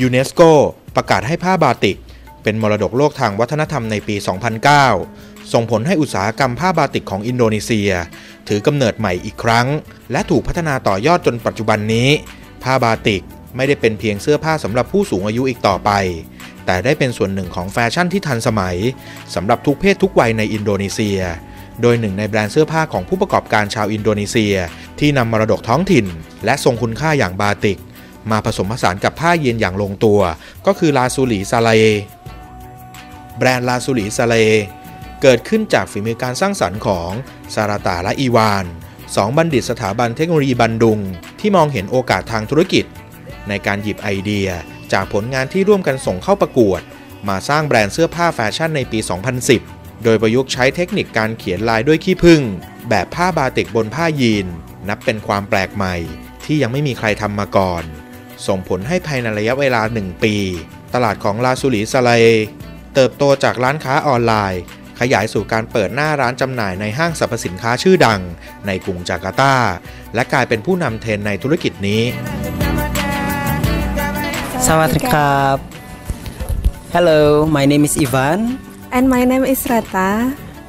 ยูเนสโกประกาศให้ผ้าบาติก เป็นมรดกโลกทางวัฒนธรรมในปี 2009 ส่งผลให้อุตสาหกรรมผ้าบาติกของอินโดนีเซีย ถือกำเนิดใหม่อีกครั้ง และถูกพัฒนาต่อยอดจนปัจจุบันนี้ ผ้าบาติกไม่ได้เป็นเพียงเสื้อผ้าสำหรับผู้สูงอายุอีกต่อไป แต่ได้เป็นส่วนหนึ่งของแฟชั่นที่ทันสมัยสำหรับทุกเพศทุกวัยในอินโดนีเซีย โดยหนึ่งในแบรนด์เสื้อผ้าของผู้ประกอบการชาวอินโดนีเซีย ที่นำมรดกท้องถิ่น และทรงคุณค่าอย่างบาติก มาผสมผสานกับผ้าเย็นอย่างลงตัว ก็คือลาซูหลีซาเลแบรนด์ลาซูหลีซาเลเกิดขึ้นจากฝีมือการสร้างสรรค์ของซาราตาและอีวานสองบัณฑิตสถาบันเทคโนโลยีบันดุง ที่มองเห็นโอกาสทางธุรกิจ ในการหยิบไอเดียจากผลงานที่ร่วมกันส่งเข้าประกวด มาสร้างแบรนด์เสื้อผ้าแฟชั่นในปี 2010 โดยประยุกต์ใช้เทคนิคการเขียนลายด้วยขี้ผึ้งแบบผ้าบาติกบนผ้ายีน นับเป็นความแปลกใหม่ที่ยังไม่มีใครทำมาก่อน ส่งผลให้ภายในระยะเวลา 1 ปี ตลาดของลาซูลีซาเลเติบโตจากร้านค้าออนไลน์ ขยายสู่การเปิดหน้าร้านจำหน่ายในห้างสรรพสินค้าชื่อดัง ในกรุงจาการ์ตา และกลายเป็นผู้นำเทรนด์ในธุรกิจนี้ สวัสดีครับ Hello my name is Ivan And my name is Rata.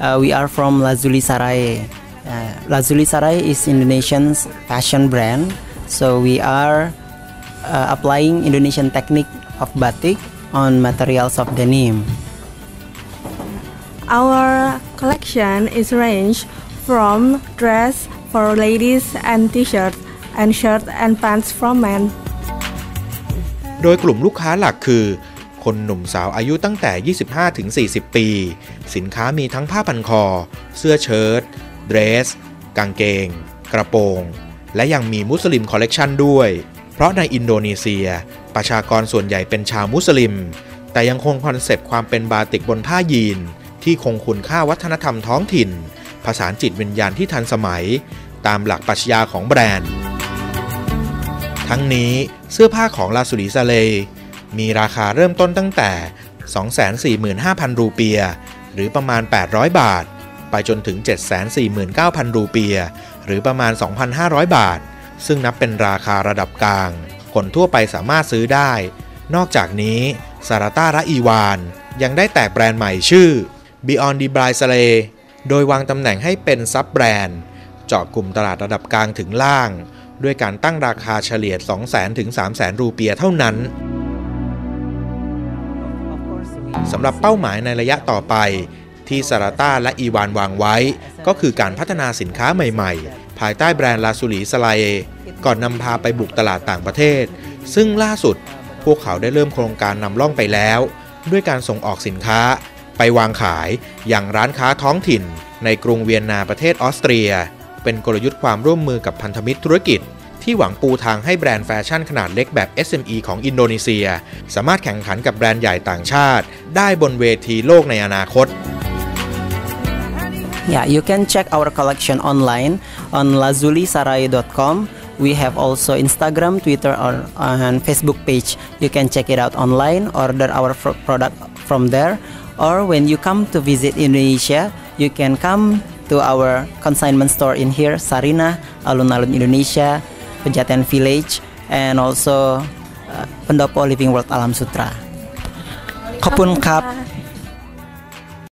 uh, we are from Lazuli Sarai uh, Lazuli Sarai is Indonesian's fashion brand so we are uh, applying Indonesian technique of batik on materials of denim Our collection is ranged from dress for ladies and t-shirts and shirt and pants for men. โดยกลุ่มลูกค้าหลักคือ คนหนุ่มสาวอายุตั้งแต่ 25-40 ปี สินค้ามีทั้งผ้าพันคอ เสื้อเชิ้ตเดรส กางเกง กระโปรง และยังมีมุสลิมคอลเลกชันด้วยเพ ราะในอินโดนีเซีย ประชากรส่วนใหญ่เป็นชาวมุสลิม แต่ยังคงคอนเซปต์ความเป็นบาติกบนผ้ายีน ที่คงคุณค่าวัฒนธรรมท้องถิ่น ผสานจิตวิญญาณที่ทันสมัย ตามหลักปรัชญาของแบรนด์ ทั้งนี้เสื้อผ้าของลาสุริซาเล มีราคาเริ่มต้นตั้งแต่ 245,000 รูเปีย หรือประมาณ 800 บาท ไปจนถึง 749,000 รูเปีย หรือประมาณ 2,500 บาท ซึ่งนับเป็นราคาระดับกลาง คนทั่วไปสามารถซื้อได้ นอกจากนี้ซาราต้าและอีวาน ยังได้แตกแบรนด์ใหม่ชื่อ Beyond the b r i s a l e โดยวางตำแหน่งให้เป็นซับแบรนด์ เจาะกลุ่มตลาดระดับกลางถึงล่าง ด้วยการตั้งราคาเฉลี่ย 200,000 ถึง 300,000 รูเปียเท่านั้นสำหรับเป้าหมายในระยะต่อไป ที่ซาราต้าและอีวานวางไว้ ก็คือการพัฒนาสินค้าใหม่ๆ ภายใต้แบรนด์ลาซูลีสไลเอ ก่อนนำพาไปบุกตลาดต่างประเทศ ซึ่งล่าสุดพวกเขาได้เริ่มโครงการนำล่องไปแล้ว ด้วยการส่งออกสินค้า ไปวางขายอย่างร้านค้าท้องถิ่น ในกรุงเวียนนาประเทศออสเตรีย เป็นกลยุทธ์ความร่วมมือกับพันธมิตรธุรกิจ ที่หวังปูทางให้แบรนด์แฟชั่นขนาดเล็กแบบ SME ของอินโดนีเซีย สามารถแข่งขันกับแบรนด์ใหญ่ต่างชาติ ได้บนเวทีโลกในอนาคต Yeah, you can check our collection online on lazulisarai.com. We have also Instagram, Twitter, or and Facebook page. You can check it out online, order our product from there, or when you come to visit Indonesia, you can come to our consignment store in here, Sarina, Alun-Alun Indonesia, Pejaten Village, and also uh, Pendopo Living World Alam Sutra. Kapun Kap.